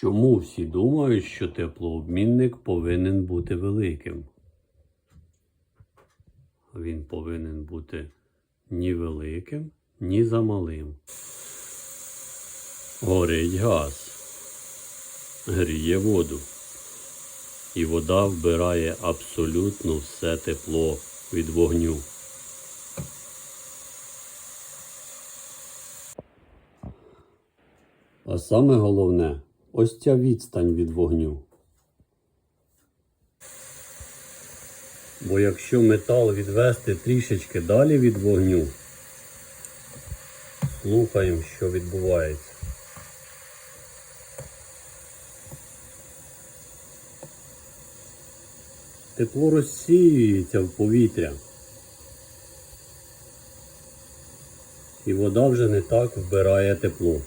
Чому всі думають, що теплообмінник повинен бути великим? Він повинен бути ні великим, ні замалим. Горить газ, гріє воду. І вода вбирає абсолютно все тепло від вогню. А саме головне ось ця відстань від вогню. Бо якщо метал відвести трішечки далі від вогню, слухаємо, що відбувається. Тепло розсіюється в повітря. І вода вже не так вбирає тепло.